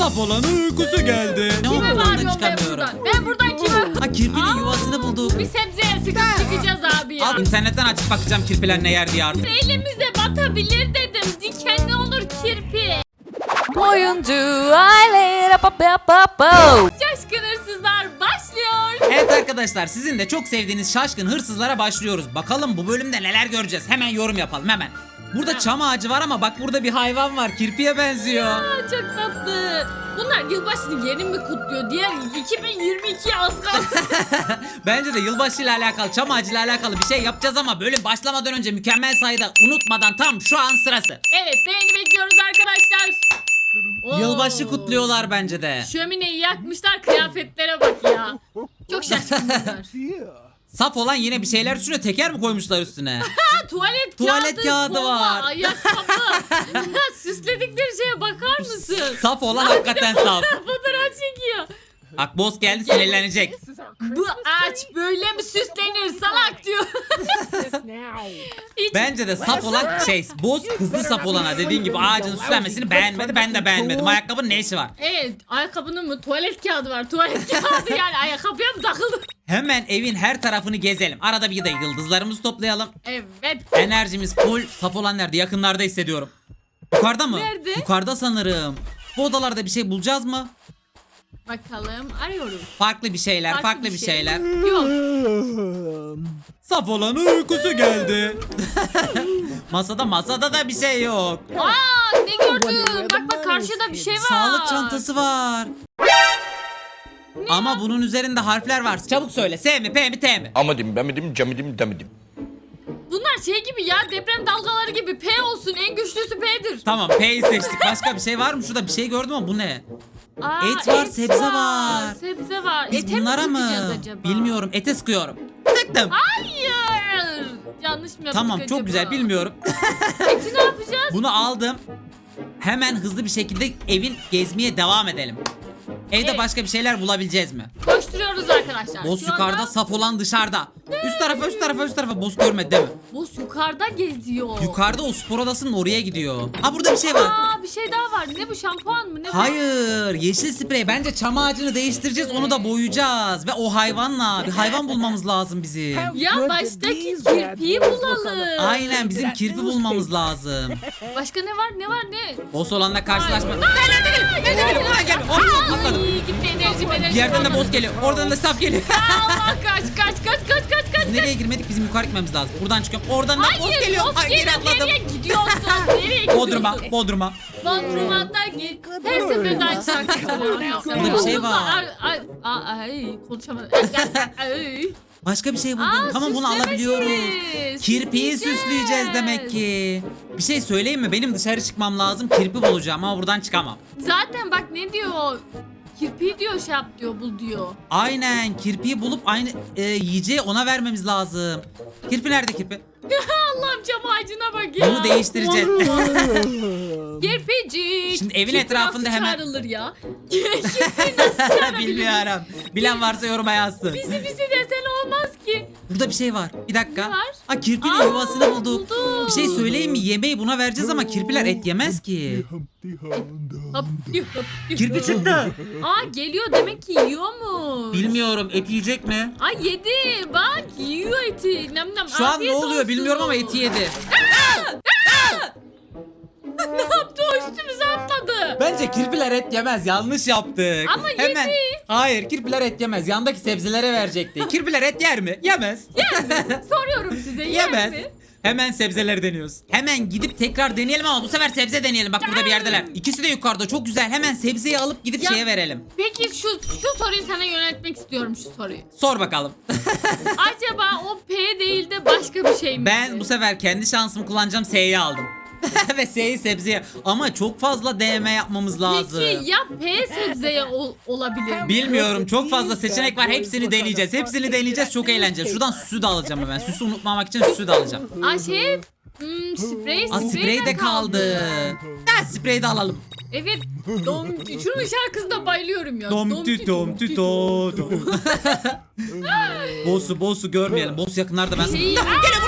Saf olanın uykusu geldi. Ne Kime oldu bağırıyorum ben çıkamıyorum. buradan? Ben buradan kime? Ha kirpinin yuvasını bulduk. Bir sebzeye sıkıp çıkacağız abi ya. Al internetten açıp bakacağım kirpiler ne yer diye artık. Elimize batabilir dedim. Dikenli olur kirpi. Oyuncu aile pa pa pa pa. Şaşkın hırsızlar başlıyor. Evet arkadaşlar sizin de çok sevdiğiniz şaşkın hırsızlara başlıyoruz. Bakalım bu bölümde neler göreceğiz. Hemen yorum yapalım hemen. Burada çam ağacı var ama bak burada bir hayvan var. Kirpiye benziyor. Aa, çok tatlı. Bunlar yılbaşını yeni mi kutluyor? Diğer 2022'ye az kaldı. Bence de yılbaşı ile alakalı, çam ağacı ile alakalı bir şey yapacağız ama bölüm başlamadan önce mükemmel sayıda unutmadan tam şu an sırası. evet beğeni bekliyoruz arkadaşlar. Oo. Yılbaşı kutluyorlar bence de. Şömineyi yakmışlar kıyafetlere bak ya. Çok şaşkın bunlar. Saf olan yine bir şeyler üstüne teker mi koymuşlar üstüne? Tuvalet, Tuvalet kağıdı, kağıdı kova, var. Ayakkabı. Süsledikleri şeye bakar mısın? saf olan hakikaten saf. Fotoğraf çekiyor. Akboz geldi sinirlenecek. Bu ağaç böyle mi süslenir salak diyor. Hiç Bence de saf olan şey boz hızlı saf olana dediğin gibi ağacın süslenmesini beğenmedi ben de beğenmedim. Ayakkabının ne işi var? Evet ayakkabının mı tuvalet kağıdı var tuvalet kağıdı yani ayakkabıya mı takıldı? Hemen evin her tarafını gezelim. Arada bir de yıldızlarımızı toplayalım. Evet. Enerjimiz full saf olan nerede? Yakınlarda hissediyorum. Yukarıda mı? Nerede? Yukarıda sanırım. Bu odalarda bir şey bulacağız mı? Bakalım arıyoruz. Farklı bir şeyler, farklı, Farklı bir bir şey. şeyler. Yok. Saf olanın uykusu geldi. masada masada da bir şey yok. Aa ne gördün? Bak bak karşıda bir şey var. Sağlık çantası var. Ama bunun üzerinde harfler var. Çabuk söyle. S mi, P mi, T mi? Amadim, bemedim, camidim, demedim. Bunlar şey gibi ya deprem dalgaları gibi P olsun en güçlüsü P'dir. Tamam, P'yi seçtik. Başka bir şey var mı? Şurada bir şey gördüm ama bu ne? Aa, Et var, sebze var. Sebze var. Biz Ete mi bunlara mı? sıkacağız acaba? Bilmiyorum. Ete sıkıyorum. Tıktım. Hayır. Yanlış mı yaptık Tamam, acaba? çok güzel. Bilmiyorum. Eti ne yapacağız? Bunu aldım. Hemen hızlı bir şekilde evin gezmeye devam edelim. Evde Evet. başka bir şeyler bulabileceğiz mi? Koşturuyoruz arkadaşlar. Boss Şu yukarıda, anda saf olan dışarıda. Üst tarafa, üst tarafa, üst tarafa. Boss görmedi değil mi? Boss yukarıda geziyor. Yukarıda o spor odasının oraya gidiyor. Ha burada bir şey var. Aa bir şey daha var. Ne bu şampuan mı? Ne bu? Hayır, yeşil sprey. Bence çam ağacını değiştireceğiz, onu da boyayacağız ve o hayvanla bir hayvan bulmamız lazım bizim. Ya baştaki kirpiyi bulalım. Aynen bizim kirpi bulmamız lazım. Başka ne var? Ne var? Ne? Boss olanla karşılaşma. Ay. Nerede geliyor? Nerede geliyor? Buradan geliyor. Hop, atladım. Gitti enerji enerji. Bir yerden de boss geliyor. Oradan da saf geliyor. Allah kaç kaç kaç kaç kaç kaç. Nereye girmedik? Bizim yukarı gitmemiz lazım. Buradan çıkıyorum. Oradan da boss Hayır, geliyor. boss Ay geri geliyor. atladım. Nereye gidiyorsun? Nereye gidiyorsun? Bodrum'a, Bodrum'a. Bodrum'a da git. Her seferinde aynı şarkı söylüyorum. Burada bir şey var. Ay, ay, ay, ay, konuşamadım. Ay, ay. Başka bir şey buldum. Aa, tamam bunu alabiliyoruz. Kirpiyi Süsleyeceğiz. süsleyeceğiz demek ki. Bir şey söyleyeyim mi? Benim dışarı çıkmam lazım. Kirpi bulacağım ama buradan çıkamam. Zaten bak ne diyor? Kirpi diyor şey yap diyor bul diyor. Aynen kirpiyi bulup aynı e, yiyeceği ona vermemiz lazım. Kirpi nerede kirpi? Allah'ım cam ağacına bak ya. Bunu değiştireceğiz. Kirpici. Şimdi evin Kirpi etrafında nasıl hemen- çağrılır ya. Kirpi nasıl? Bilmiyorum. Bilen varsa yoruma yazsın. Bizi bizi desen olmaz ki. Burada bir şey var. Bir dakika. Ne var? Aa kirpinin Aa, yuvasını bulduk. bulduk. Bir şey söyleyeyim mi? Yemeği buna vereceğiz ama kirpiler et yemez ki. Hop, yuh, hop, yuh. Kirpi çıktı. Aa geliyor demek ki yiyor mu? Bilmiyorum et yiyecek mi? Ay yedi bak yiyor eti. Nem nem. Şu an ne afiyet oluyor olsun. Bilmiyorum ama eti yedi. ne yaptı o üstümüze atladı. Bence kirpiler et yemez. Yanlış yaptık. Ama Hemen. yedi. Hayır kirpiler et yemez. Yandaki sebzelere verecekti. Kirpiler et yer mi? Yemez. Soruyorum size yer Yemez. mi? Hemen sebzeleri deniyoruz. Hemen gidip tekrar deneyelim ama bu sefer sebze deneyelim. Bak burada bir yerdeler. İkisi de yukarıda. Çok güzel. Hemen sebzeyi alıp gidip Ya- şeye verelim. Peki şu şu soruyu sana yöneltmek istiyorum şu soruyu. Sor bakalım. Acaba o P değil de başka bir şey mi? ben bu sefer kendi şansımı kullanacağım. S'yi aldım. Ve S'yi sebzeye. Ama çok fazla DM yapmamız lazım. Peki ya P sebzeye ol- olabilir mi? Bilmiyorum çok fazla seçenek var hepsini deneyeceğiz hepsini deneyeceğiz çok eğleneceğiz şuradan süsü de alacağım hemen süsü unutmamak için süsü de alacağım Aa şey hmm, sprey, Aa sprey de kaldı Ha sprey de alalım Evet. Dom, şunun şarkısına bayılıyorum ya. Dom tü dom tü do dom. Boss'u boss'u görmeyelim boss yakınlarda ben Şey, Gene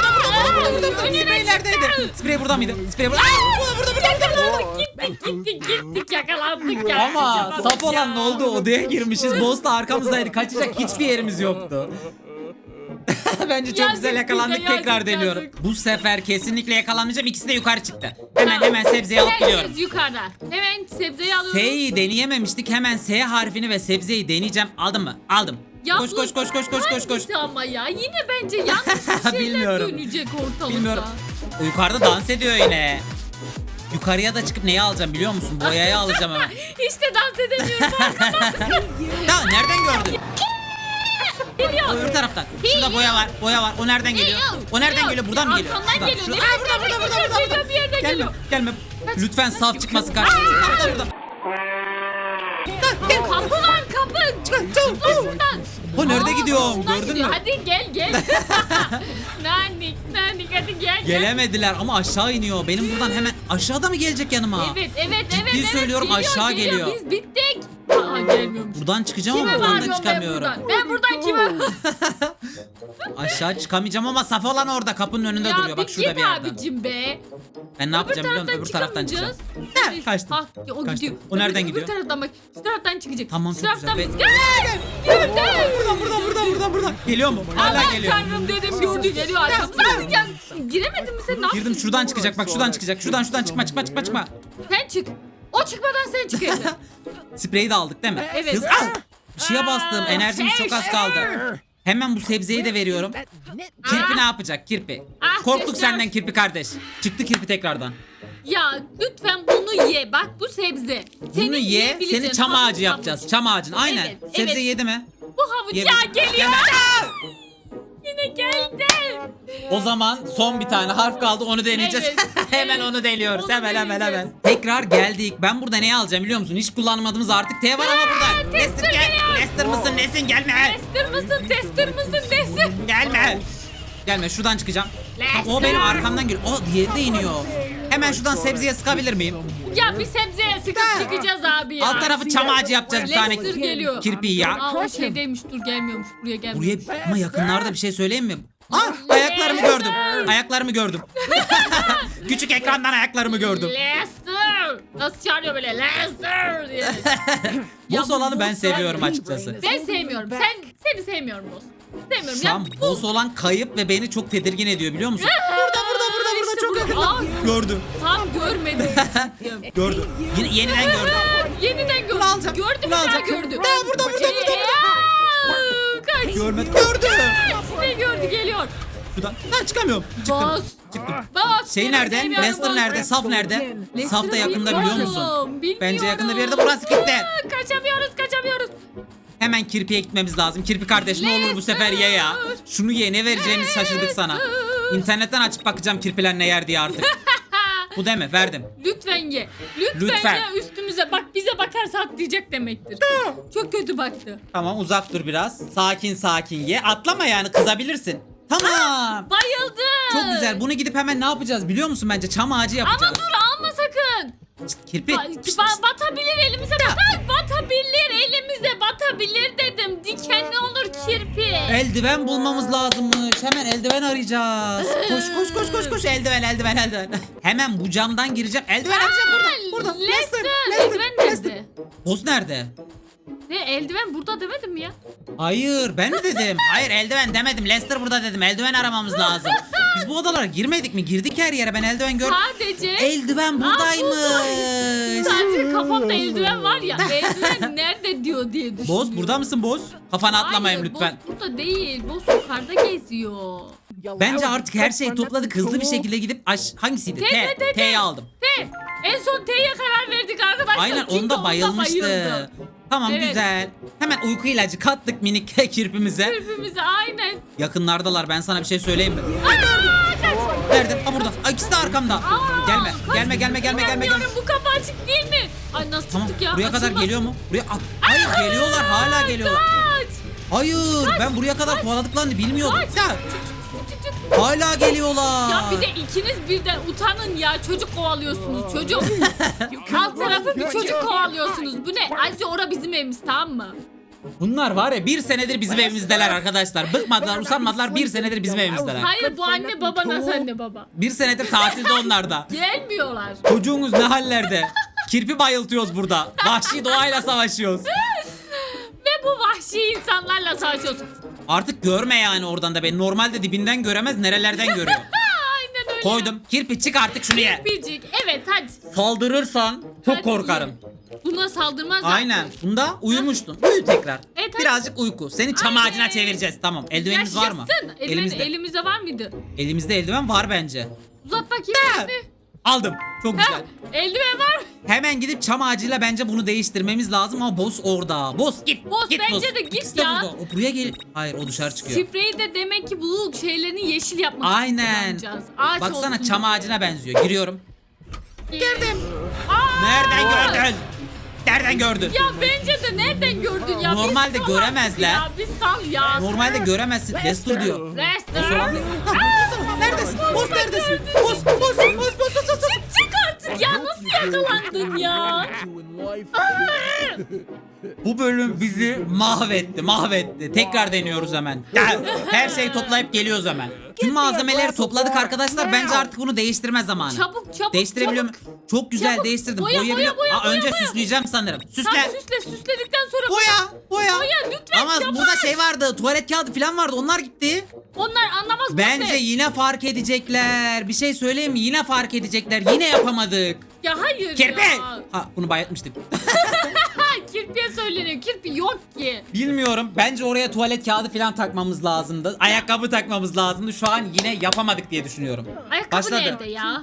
burada burada burada sprey neredeydi sprey burada mıydı sprey burada Aa, burada burada burada burada Gittik gittik gittik yakalandık ya. Ama Yapamadık saf olan ne oldu? Odaya girmişiz. Boss da arkamızdaydı. Kaçacak hiçbir yerimiz yoktu. Bence çok Yazık güzel yakalandık. bize, Tekrar yazık, deniyorum. yazık. Bu sefer kesinlikle yakalanmayacağım. İkisi de yukarı çıktı. Hemen hemen sebzeyi alıp Herkes gidiyorum. yukarıda. Hemen sebzeyi alıyorum. S'yi deneyememiştik. Hemen S harfini ve sebzeyi deneyeceğim. Aldın mı? Aldım. Ya koş bu koş koş koş koş koş koş. hangisi ama ya yine bence yanlış bir şeyler Bilmiyorum. dönecek ortalıkta. Bilmiyorum. O yukarıda dans ediyor yine. Yukarıya da çıkıp neyi alacağım biliyor musun? Boyayı alacağım hemen. İşte dans edemiyorum. Ya nereden gördün? O Geliyor. öbür taraftan. Şurada boya var. Boya var. O nereden geliyor? O nereden geliyor? Buradan mı geliyor? Arkamdan Şuradan. geliyor. Şuradan. Nereden Aa, burada burada burada geliyor? burada. burada. Bir yerden Gelme. geliyor. Gelme. Lütfen saf çıkması karşımıza. Burada burada. Kapı var kapı. Çık şuradan. O nerede gidiyorum? Gördün mü? Hadi gel gel. nanik nanik hadi gel gel. Gelemediler ama aşağı iniyor. Benim buradan hemen aşağıda mı gelecek yanıma? Evet evet Ciddi evet. evet. söylüyorum, aşağı geliyor. Biz bittik. Aa gelmiyormuş. Buradan çıkacağım Kime ama buradan da ben çıkamıyorum. buradan? Ben buradan kime? Aşağı çıkamayacağım ama saf olan orada kapının önünde ya duruyor. Bak bir şurada git bir yerde. abicim be. Ben ne yapacağım biliyor musun? Öbür taraftan çıkacağım. çıkamayacağız. Ha, kaçtım. Ha, o Kaçtım. gidiyor. O nereden Öbür- gidiyor? Öbür taraftan bak. Şu taraftan çıkacak. Tamam, Şu çok güzel. taraftan Be- biz- Gel! Gördüm. Buradan buradan buradan buradan buradan. Geliyor mu? Hala Aman geliyor. tanrım dedim gördü geliyor arkamıza. Hadi gel. Giremedin mi sen? Ne Girdim şuradan çıkacak bak şuradan çıkacak. Şuradan şuradan çıkma çıkma çıkma çıkma. Sen çık. O çıkmadan sen çık evden. Spreyi de aldık değil mi? Evet. Kız al. Bir şeye bastım. Enerjimiz çok az kaldı. Hemen bu sebzeyi de veriyorum. Kirpi ne yapacak? Kirpi. Ah, Korktuk sesler. senden kirpi kardeş. Çıktı kirpi tekrardan. Ya lütfen bunu ye. Bak bu sebze. Seni Bunu ye, seni çam Havuç, ağacı yapacağız. havuç. Çam ağacın. Aynen. Evet, Sebze evet. yedi mi? Bu havuç Yedi. ya geliyor. Yemedi. Yine geldi. O zaman son bir tane harf kaldı onu deneyeceğiz. Evet, hemen evet. onu deniyoruz. Onu hemen hemen deneyeceğiz. hemen. Tekrar geldik. Ben burada ne alacağım biliyor musun? Hiç kullanmadığımız artık T var ama burada. tester gel. geliyor. Lester mısın nesin gelme. Tester mısın tester mısın nesin? Gelme. Gelme şuradan çıkacağım. Lester. O benim arkamdan geliyor. O diğeri de iniyor. Hemen şuradan sebzeye sıkabilir miyim? Ya bir sebzeye sıkıp çıkacağız abi ya. Alt tarafı çam ağacı yapacağız bir tane. Lester geliyor. Kirpiyi ya. Aa o şeydeymiş dur gelmiyormuş buraya gelmiyormuş. Buraya ama yakınlarda bir şey söyleyeyim mi? Ah ayaklarımı gördüm. Ayaklarımı gördüm. Küçük ekrandan ayaklarımı gördüm. Lester! Nasıl çağırıyor böyle Lester diye. Ya bu olanı ben seviyorum açıkçası. Ben sevmiyorum. Sen seni sevmiyorum boss. Sevmiyorum. Şu ya an bu- boss olan kayıp ve beni çok tedirgin ediyor biliyor musun? Burada çok yakında. Gördüm. Tam görmedim. Gördüm. Yine, yeniden gördüm. Yeniden gördüm. Bunu alacağım, bunu bir daha alacağım. gördüm. Aa, burada, burada, burada, burada. Aa, Kaç. Görmedim. Gördüm. Ne gördü geliyor. Şuradan. Ha çıkamıyorum. Çıktım. Boss. Çıktım. Boss. Şey nerede? boss. nerede? Saf nerede? Saf da yakında biliyor musun? bilmiyorum. Bence yakında bir yerde burası gitti. Kaçamıyoruz kaçamıyoruz. Hemen kirpiye gitmemiz lazım. Kirpi kardeş ne olur bu sefer ye ya. Şunu ye ne vereceğimizi şaşırdık sana. İnternetten açıp bakacağım kirpiler ne yer diye artık. Bu deme verdim. Lütfen ye. Lütfen, Lütfen. ye üstümüze. Bak bize bakarsa atlayacak demektir. Çok kötü baktı. Tamam uzak dur biraz. Sakin sakin ye. Atlama yani kızabilirsin. Tamam. Bayıldı. Çok güzel. Bunu gidip hemen ne yapacağız biliyor musun bence? Çam ağacı Ama yapacağız. dur alma sakın. Kirpi. Ba- ba- batabilir elimize batar. Batabilir elimize batabilir dedim. Dikenli. Eldiven bulmamız lazımmış. Hemen eldiven arayacağız. Koş koş koş koş koş. Eldiven eldiven eldiven. Hemen bu camdan gireceğim. Eldiven arayacağım burada. Burada. Lester. Lester, Eldiven nerede? Boz nerede? Ne eldiven burada demedim mi ya? Hayır ben mi dedim? Hayır eldiven demedim. Lester burada dedim. Eldiven aramamız lazım. Biz bu odalara girmedik mi? Girdik her yere. Ben eldiven gördüm. Sadece Eldiven buradaymış. Sadece kafamda eldiven var ya. Eldiven nerede diyor diye düşünüyorum. Boz burada mısın Boz? Kafana atlamayın Hayır, lütfen. Boz burada değil. Boz yukarıda geziyor. Bence artık her şeyi topladık. Hızlı bir şekilde gidip aş hangisiydi? T, T. T'yi aldım. T. En son T'ye karar verdik arkadaşlar. Aynen Çünkü onda bayılmıştı. bayıldı. Tamam Evet. güzel. Hemen uyku ilacı kattık minik kirpimize. Hepimize aynen. Yakınlardalar ben sana bir şey söyleyeyim mi? Aa, kaç. Nerede? Ha burada. Ay, ikisi de arkamda. Aa, gelme. kaç. Gelme gelme gelme gelme. gelme. Bilmiyorum, bu kapı açık değil mi? Ay nasıl Tamam çıktık ya? buraya kadar Açılmaz. geliyor mu? Buraya Aa, Hayır geliyorlar hala geliyorlar. Kaç. Hayır ben buraya kadar kovaladıklarını bilmiyordum. Kaç. Ya, Çık, çık, çık. hala geliyorlar. Ya bir de ikiniz birden utanın ya çocuk kovalıyorsunuz çocuk. Alt tarafı bir çocuk kovalıyorsunuz. Bu ne? Ayrıca ora bizim evimiz tamam mı? Bunlar var ya bir senedir bizim evimizdeler arkadaşlar. Bıkmadılar usanmadılar bir senedir bizim evimizdeler. Hayır bu anne baba nasıl anne baba? Bir senedir tatilde onlar da. Gelmiyorlar. Çocuğunuz ne hallerde? Kirpi bayıltıyoruz burada. Vahşi doğayla savaşıyoruz. Ve bu vahşi insanlarla savaşıyorsun. Artık görme yani oradan da beni. Normalde dibinden göremez nerelerden görüyor. Aynen öyle. Koydum. Kirpi çık artık şunu ye. Bircik. Evet hadi. Saldırırsan çok Hadi korkarım. ye. Buna saldırmaz zaten. Aynen. Bunda uyumuştun. Uyu tekrar. Evet, hadi. Birazcık uyku. Seni çam Aynen. ağacına çevireceğiz. Tamam. Eldivenimiz var mı? Yaşasın. Eldiven, Elimizde. Elimizde var mıydı? Elimizde eldiven var bence. Uzat bakayım. elini. Aldım. Çok güzel. eldiven var mı? Hemen gidip çam ağacıyla bence bunu değiştirmemiz lazım ama boss orada. Boss git. Boss git bence boss. de git İkisi de ya. burada. O buraya gel. Hayır o dışarı çıkıyor. Spreyi de demek ki bu şeylerini yeşil yapmak için Aynen. kullanacağız. Ağaç Baksana olsun çam ağacına benziyor. Giriyorum. Girdim. Aa! Nereden gördün? Nereden gördün? Ya bence de nereden gördün ya? Normalde sal göremezler. artık Ya bir sal ya. Normalde göremezsin. Destur diyor. Neredesin? Boss neredesin? Boss, yakalandın ya? Bu bölüm bizi mahvetti, mahvetti. Tekrar deniyoruz hemen. Her şeyi toplayıp geliyoruz hemen. Tüm malzemeleri topladık arkadaşlar. Bence artık bunu değiştirme zamanı. Çabuk çabuk Değiştirebiliyor çabuk. muyum? Çok güzel Çabuk. değiştirdim. Boya, boya, boya, Aa, önce boya, boya. süsleyeceğim sanırım. Süsle. Tamam süsle süsledikten sonra Boya, boya. Boya, lütfen, Ama çabuk. burada şey vardı. Tuvalet kağıdı falan vardı. Onlar gitti. onlar anlamaz bu Bence şey. yine fark edecekler. Bir şey söyleyeyim mi? Yine fark edecekler. Yine yapamadık. Ya hayır Kirpi. ya. Ha bunu bayatmıştık. Kirpiye söyleniyor. Kirpi yok ki. Bilmiyorum. Bence oraya tuvalet kağıdı falan takmamız lazımdı. Ayakkabı takmamız lazımdı. Şu an yine yapamadık diye düşünüyorum. Ayakkabı Başladı. nerede ya?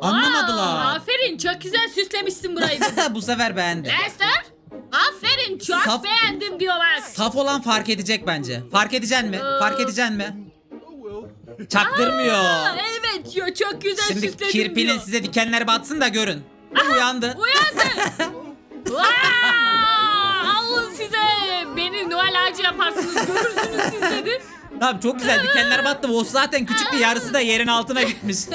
Anlamadılar. Aa, aferin çok güzel süslemişsin burayı. Bu sefer beğendi. Lester. Aferin çok Saf- beğendim diyorlar. Saf olan fark edecek bence. Fark edeceksin mi? Ee. Fark edeceksin mi? Çaktırmıyor. Aa, evet yo, çok güzel Şimdi süsledim kirpinin diyor. size dikenler batsın da görün. Uyandı. Uyandı. Vaa! Alın size. Beni Noel ağacı yaparsınız. Görürsünüz siz dedi. Tamam çok güzel dikenler battı. O zaten küçüktü yarısı da yerin altına gitmiş.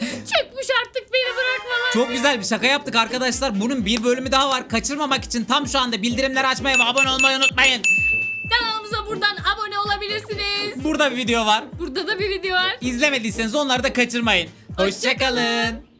Çekmiş artık beni bırakmalar. Çok güzel bir şaka yaptık arkadaşlar. Bunun bir bölümü daha var. Kaçırmamak için tam şu anda bildirimleri açmayı ve abone olmayı unutmayın. Kanalımıza buradan abone olabilirsiniz. Burada bir video var. Burada da bir video var. İzlemediyseniz onları da kaçırmayın. Hoşçakalın.